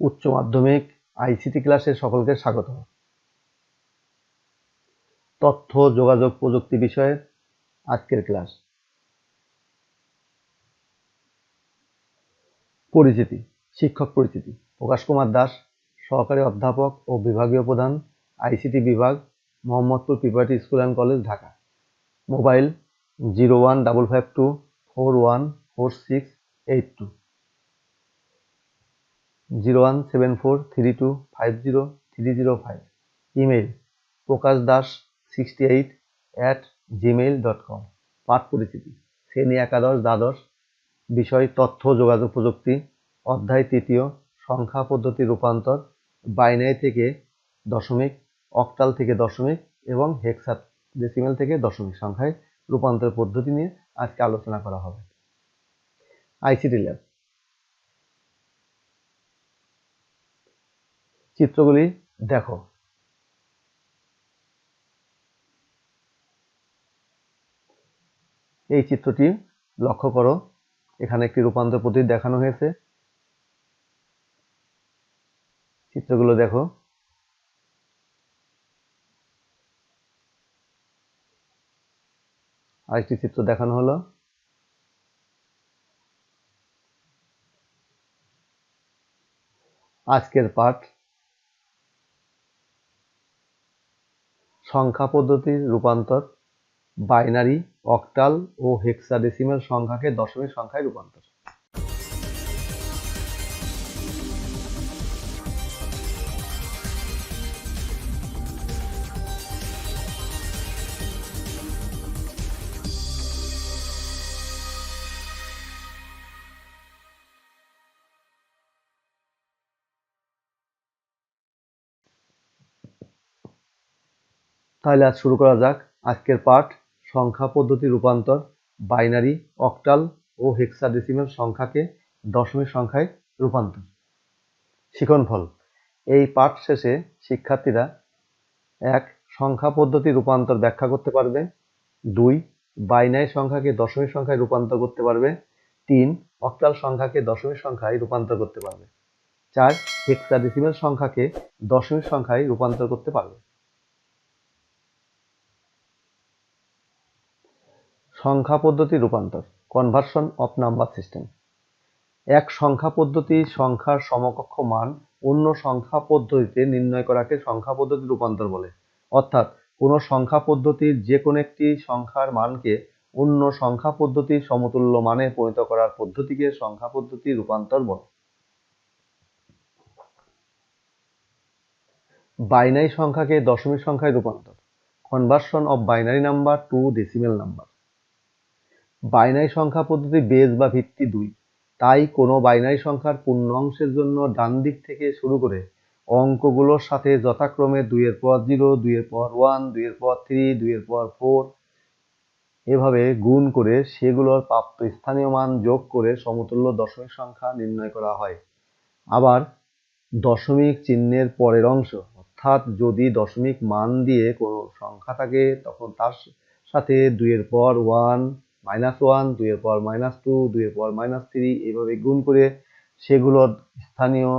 উচ্চ মাধ্যমিক আইসিটি ক্লাসে সকলকে স্বাগত। তথ্য, যোগাযোগ প্রযুক্তি বিষয়ের আজকের ক্লাস। পরিচিতি, শিক্ষক পরিচিতি। প্রকাশ কুমার দাস, সহকারী অধ্যাপক ও বিভাগীয় প্রধান, আইসিটি বিভাগ, Mohammadpur preparatory school and college, Dhaka. Mobile, zero one double five two four one four six eight two. Zero one seven four three two five zero three zero five. Email Prakash Das sixty eight at Gmail dot com. পাঠ পরিচিতি শ্রেণি একাদশ, দ্বাদশ। বিষয়, তথ্য, যোগাযোগ প্রযুক্তি। অধ্যায় তৃতীয়, সংখ্যা পদ্ধতি রূপান্তর। বাইনারি থেকে দশমিক, অক্টাল থেকে দশমিক এবং হেক্সা ডেসিমেল থেকে দশমিক সংখ্যায় রূপান্তর পদ্ধতি নিয়ে আজকে আলোচনা করা হবে। ICT lab. চিত্রগুলি দেখো। এই চিত্রটি লক্ষ্য করো, এখানে একটি রূপান্তর পদ্ধতি দেখানো হয়েছে। চিত্রগুলো দেখো। আরেকটি চিত্র দেখানো হলো। আজকের পাঠ সংখ্যা পদ্ধতির রূপান্তর বাইনারি অক্টাল ও হেক্সাডেসিমাল সংখ্যাকে দশমিক সংখ্যায় রূপান্তর। তাহলে আজ শুরু করা যাক। আজকের পাঠ, সংখ্যা পদ্ধতি রূপান্তর, বাইনারি, অক্টাল ও হেক্সাডেসিমাল সংখ্যাকে দশমিক সংখ্যায় রূপান্তর। শিখনফল এই পাঠ শেষে শিক্ষার্থীরা, এক, সংখ্যা পদ্ধতি রূপান্তর ব্যাখ্যা করতে পারবে। দুই, বাইনারি সংখ্যাকে দশমিক সংখ্যায় রূপান্তর করতে পারবে। তিন, অক্টাল সংখ্যাকে দশমিক সংখ্যায় রূপান্তর করতে পারবে। চার, হেক্সাডেসিমাল সংখ্যাকে দশমিক সংখ্যায় রূপান্তর করতে পারবে। সংখ্যা পদ্ধতি রূপান্তর কনভার্সন অফ নাম্বার সিস্টেম এক সংখ্যা পদ্ধতি সংখ্যার সমকক্ষ মান অন্য সংখ্যা পদ্ধতিতে নির্ণয় করাকে সংখ্যা পদ্ধতি রূপান্তর বলে। অর্থাৎ, কোনো সংখ্যা পদ্ধতির যে কোনো একটি সংখ্যার মানকে অন্য সংখ্যা পদ্ধতির সমতুল্য মানে পরিণত করার পদ্ধতিকে সংখ্যা পদ্ধতি রূপান্তর বলে। বাইনারি সংখ্যাকে দশমিক সংখ্যায় রূপান্তর conversion of binary number to decimal number binary সংখ্যা পদ্ধতি বেজ বা ভিত্তি দুই। তাই কোনো বাইনারি সংখ্যার পূর্ণাংশের জন্য ডান দিক থেকে শুরু করে অঙ্কগুলোর সাথে যথাক্রমে দুইয়ের পর জিরো দুইয়ের পর ওয়ান দুইয়ের পর থ্রি দুইয়ের পর ফোর এভাবে গুণ করে সেগুলোর প্রাপ্ত স্থানীয় মান যোগ করে সমতুল্য দশমিক সংখ্যা নির্ণয় করা হয়। আবার দশমিক চিহ্নের পরের অংশ, অর্থাৎ যদি দশমিক মান দিয়ে কোনো সংখ্যা থাকে, তখন তার সাথে দুইয়ের পর ওয়ান মাইনাস ওয়ান দুইয়ের পর মাইনাস টু দুইয়ের পর মাইনাস থ্রি এইভাবে গুণ করে সেগুলোর স্থানীয়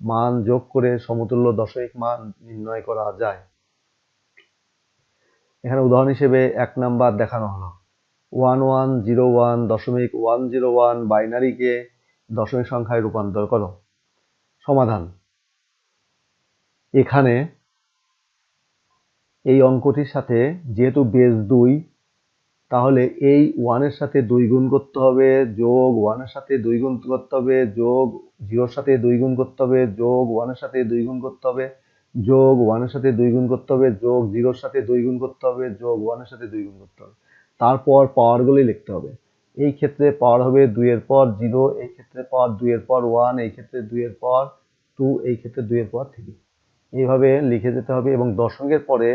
মান যোগ করে সমতুল্য দশমিক মান নির্ণয় করা যায়। এখানে উদাহরণ হিসেবে এক নাম্বার দেখানো হলো। ওয়ান ওয়ান জিরো ওয়ান দশমিক ওয়ান জিরো ওয়ান বাইনারিকে দশমিক সংখ্যায় রূপান্তর করো। সমাধান। এখানে এই অঙ্কটির সাথে যেহেতু বেস দুই তাহলে এই ওয়ানের সাথে দুই গুণ করতে হবে, যোগ ওয়ানের সাথে দুই গুণ করতে হবে, যোগ জিরোর সাথে দুই গুণ করতে হবে, যোগ ওয়ানের সাথে দুই গুণ করতে হবে, যোগ ওয়ানের সাথে দুই গুণ করতে হবে, যোগ জিরোর সাথে দুই গুণ করতে হবে, যোগ ওয়ানের সাথে দুই গুণ করতে হবে। তারপর পাওয়ারগুলি লিখতে হবে। এই ক্ষেত্রে পাওয়ার হবে দুইয়ের পর জিরো এই ক্ষেত্রে পাওয়ার দুইয়ের পর ওয়ান এই ক্ষেত্রে দুইয়ের পর টু এই ক্ষেত্রে দুইয়ের পর থ্রি এইভাবে লিখে যেতে হবে এবং দশমিকের পরে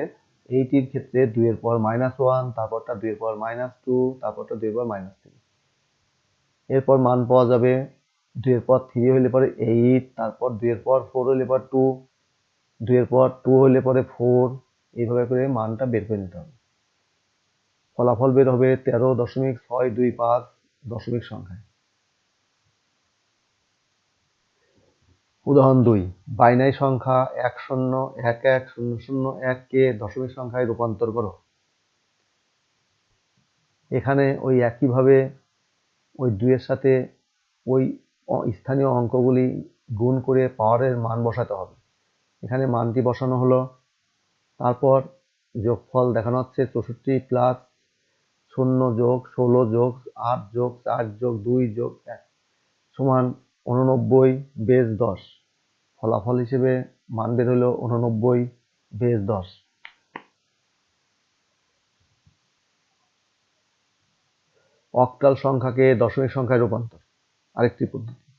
এইটির ক্ষেত্রে দুইয়ের পর মাইনাস ওয়ান তারপরটা দুইয়ের পর মাইনাস টু তারপরটা দুইয়ের পর মাইনাস থ্রি এরপর মান পাওয়া যাবে দুইয়ের পর থ্রি হইলে পরে এইট তারপর দুইয়ের পর ফোর হইলে পর টু দুইয়ের পর টু হইলে পরে ফোর এইভাবে করে মানটা বের করে নিতে হবে। ফলাফল বের হবে তেরো দশমিক ছয় দুই পাঁচ দশমিক সংখ্যায়। উদাহরণ দুই, বাইনারি সংখ্যা এক শূন্য, এক এক শূন্য শূন্য এককে দশমিক সংখ্যায় রূপান্তর করো। এখানে ওই একইভাবে ওই দুইয়ের সাথে ওই স্থানীয় অঙ্কগুলি গুণ করে পাওয়ারের মান বসাতে হবে। এখানে মানটি বসানো হলো। তারপর যোগফল দেখানো হচ্ছে চৌষট্টি প্লাস শূন্য যোগ ষোলো যোগ আট যোগ চার যোগ দুই যোগ এক সমান উননব্বই বেশ দশ। ফলাফল হিসেবে মান বের হলো উননব্বই বেশ দশ। অক্টাল সংখ্যাকে দশমিক সংখ্যায় রূপান্তর। আরেকটি পদ্ধতি।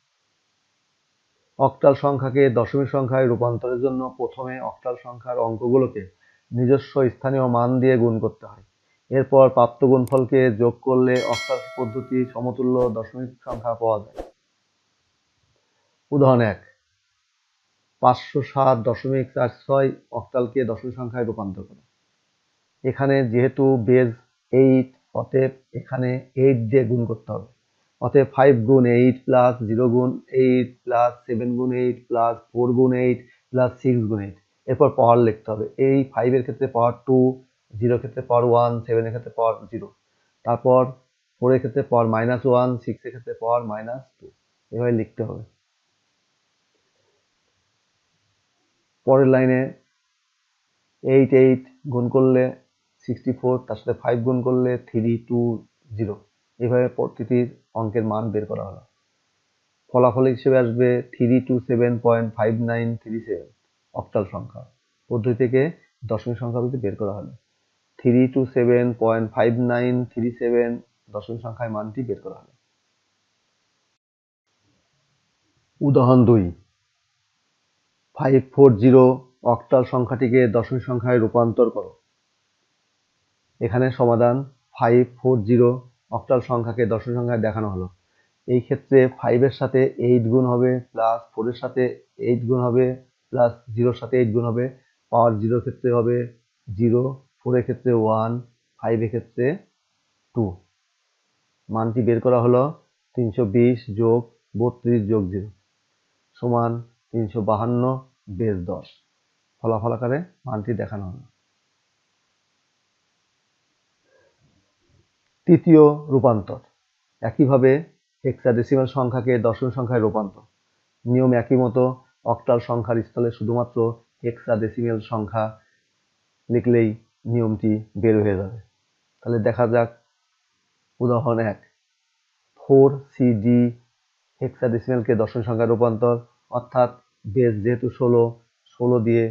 অক্টাল সংখ্যাকে দশমিক সংখ্যায় রূপান্তরের জন্য প্রথমে অক্টাল সংখ্যার অঙ্কগুলোকে নিজস্ব স্থানীয় মান দিয়ে গুণ করতে হয়। এরপর প্রাপ্ত গুণফলকে যোগ করলে অক্টাল পদ্ধতি সমতুল্য দশমিক সংখ্যা পাওয়া যায়। উদাহরণ এক। পাঁচশো সাত দশমিক চার ছয় অক্টালকে দশমিক সংখ্যায় রূপান্তর করো। এখানে যেহেতু বেজ এইট অতএব এখানে এইট দিয়ে গুণ করতে হবে। অতএব ফাইভ গুণ এইট প্লাস জিরো গুণ এইট প্লাস সেভেন গুণ এইট প্লাস ফোর গুণ এইট প্লাস সিক্স গুণ এইট এরপর পাওয়ার লিখতে হবে। এই ফাইভের ক্ষেত্রে পাওয়ার টু জিরোর ক্ষেত্রে পাওয়ার ওয়ান সেভেনের ক্ষেত্রে পাওয়ার জিরো তারপর ফোরের ক্ষেত্রে পাওয়ার মাইনাস ওয়ান সিক্সের ক্ষেত্রে পাওয়ার মাইনাস টু এভাবে লিখতে হবে। পরের লাইনে এইট এইট গুণ করলে সিক্সটি ফোর তার সাথে ফাইভ গুণ করলে থ্রি টু জিরো এইভাবে প্রতিটি অঙ্কের মান বের করা হলো। ফলাফল হিসেবে আসবে three two seven point five nine three seven octal সংখ্যা। পদ্ধতি থেকে দশমিক সংখ্যা যদি বের করা হলো। Three two seven point five nine three seven দশমিক সংখ্যায় মানটি বের করা হলো। উদাহরণ দুই। ফাইভ ফোর জিরো অক্টাল সংখ্যাটিকে দশমিক সংখ্যায় রূপান্তর করো। এখানে সমাধান ফাইভ ফোর জিরো অক্টাল সংখ্যাকে দশমিক সংখ্যায় দেখানো হলো। এই ক্ষেত্রে ফাইভের সাথে এইট গুণ হবে প্লাস ফোরের সাথে এইট গুণ হবে প্লাস জিরোর সাথে এইট গুণ হবে পাওয়ার জিরোর ক্ষেত্রে হবে জিরো ফোরের ক্ষেত্রে ওয়ান ফাইভের ক্ষেত্রে টু মানটি বের করা হলো তিনশো বিশ যোগ বত্রিশ যোগ জিরো সমান তিনশো বাহান্ন বেশ দশ। ফলাফল আকারে মানটি দেখানো হলো। তৃতীয় রূপান্তর। একইভাবে হেক্সাডেসিমাল সংখ্যাকে দশমিক সংখ্যায় রূপান্তর। নিয়ম একই মতো অক্টাল সংখ্যার স্থলে শুধুমাত্র হেক্সাডেসিমাল সংখ্যা লিখলেই নিয়মটি বের হয়ে যাবে। তাহলে দেখা যাক উদাহরণ এক। ফোর সিডি হেক্সাডেসিমালকে দশমিক সংখ্যায় রূপান্তর, অর্থাৎ বেস যেহেতু ষোলো ষোলো দিয়ে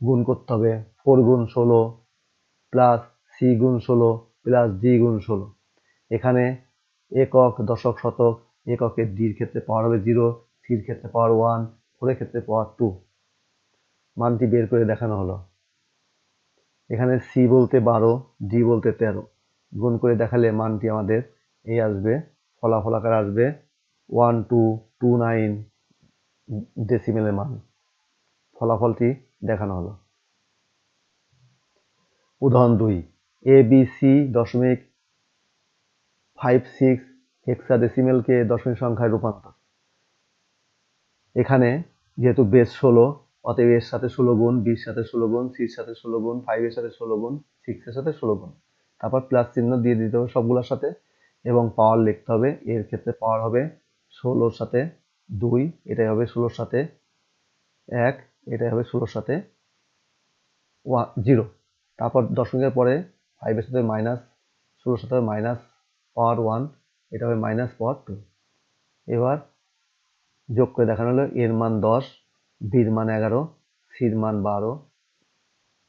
গুণ করতে হবে ফোর গুণ ষোলো প্লাস সি গুণ ষোলো প্লাস ডি গুণ ষোলো। এখানে একক, দশক, শতক এককের ডির ক্ষেত্রে পাওয়ার হবে জিরো সির ক্ষেত্রে পাওয়ার ওয়ান ফোরের ক্ষেত্রে পাওয়ার টু মানটি বের করে দেখানো হলো। এখানে সি বলতে বারো ডি বলতে তেরো। গুণ করে দেখালে মানটি আমাদের এই আসবে, ফলাফল আকার আসবে ওয়ান টু টু নাইন ডেসিমেলের মান। ফলাফলটি দেখানো হলো। উদাহরণ দুই এ বি সি দশমিক ফাইভ সিক্স হেক্সাডেসিমেলকে দশমিক সংখ্যায় রূপান্তর। এখানে যেহেতু বেস ষোলো, অতএব এর সাথে ষোলো গুণ বির সাথে ষোলো গুণ সির সাথে ষোলো গুণ ফাইভের সাথে ষোলো গুণ সিক্সের সাথে ষোলো গুণ। তারপর প্লাস চিহ্ন দিয়ে দিতে হবে সবগুলোর সাথে এবং পাওয়ার লিখতে হবে, এর ক্ষেত্রে পাওয়ার হবে ষোলোর সাথে দুই, এটাই হবে ষোলোর সাথে এক, এটাই হবে ষোলোর সাথে ওয়ান জিরো। তারপর দশমিকের পরে ফাইভের সাথে মাইনাস ষোলোর সাথে মাইনাস পাওয়ার ওয়ান এটা হবে মাইনাস পাওয়ার টু এবার যোগ করে দেখানো হলো, এর মান দশ, বির মান এগারো, সির মান বারো।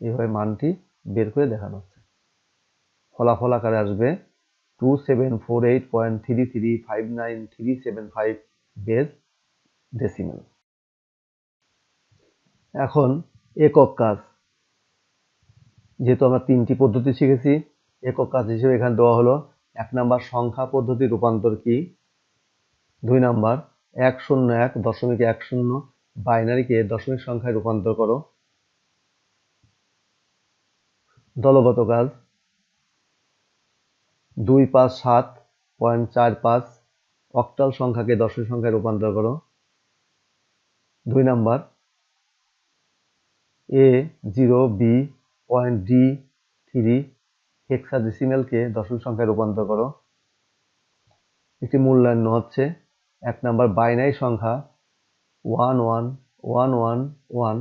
এভাবে মানটি বের করে দেখানো হচ্ছে। ফলাফল আকারে আসবে two seven four eight point three three five nine three seven five base decimal এখন একক কাজ। যেহেতু আমরা তিনটি পদ্ধতি শিখেছি, একক কাজ হিসেবে এখানে দেওয়া হলো এক নাম্বার সংখ্যা পদ্ধতি রূপান্তর কি? দুই নাম্বার এক শূন্য এক দশমিক এক শূন্য বাইনারিকে দশমিক সংখ্যায় রূপান্তর করো। দলগত কাজ। দুই পাঁচ সাত পয়েন্ট চার পাঁচ অক্টাল সংখ্যাকে দশমিক সংখ্যায় রূপান্তর করো। দুই number. A zero B point D three হেক্সাডেসিমেলকে দশমিক সংখ্যায় রূপান্তর করো। একটি মূল্যায়ন হচ্ছে এক নাম্বার বাইনারি সংখ্যা one one one one one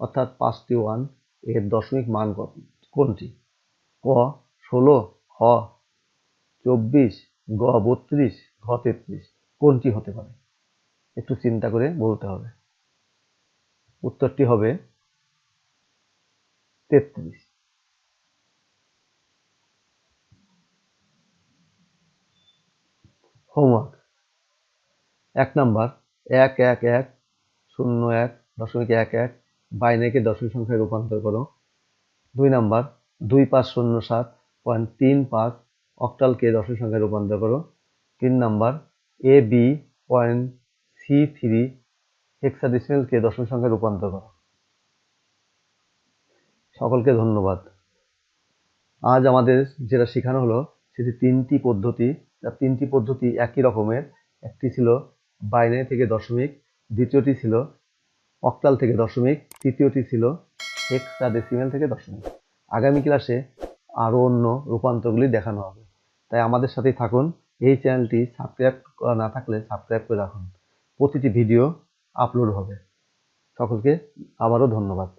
অর্থাৎ পাঁচটি ওয়ানের দশমিক মান কোনটি? ক, ষোলো খ চব্বিশ, গ, বত্রিশ ঘ তেত্রিশ, কোনটি হতে পারে? একটু চিন্তা করে বলতে হবে। উত্তরটি হবে তেত্রিশ। হোমওয়ার্ক এক নাম্বার, এক এক এক, শূন্য, এক, দশমিক এক এক, বাইনারিকে দশমিক সংখ্যায় রূপান্তর করো। দুই নাম্বার, দুই পাঁচ শূন্য সাত পয়েন্ট তিন পাঁচ অক্টালকে দশমিক সংখ্যায় রূপান্তর করো। তিন number, A B point C three হেক্সাডেসিমেলকে দশমিক সংখ্যায় রূপান্তর করো। সকলকে ধন্যবাদ। আজ আমাদের যেটা শেখানো হলো, সেটি তিনটি পদ্ধতি তার তিনটি পদ্ধতি একই রকমের। একটি ছিল বাইনারি থেকে দশমিক, দ্বিতীয়টি ছিল অক্টাল থেকে দশমিক, তৃতীয়টি ছিল হেক্সা হেক্সাডেসিমেল থেকে দশমিক। আগামী ক্লাসে আরও অন্য রূপান্তরগুলি দেখানো হবে। তাই আমাদের সাথেই থাকুন। এই চ্যানেলটি সাবস্ক্রাইব করা না থাকলে সাবস্ক্রাইব করে রাখুন। প্রতিটি ভিডিও আপলোড হবে। সকলকে আবারও ধন্যবাদ।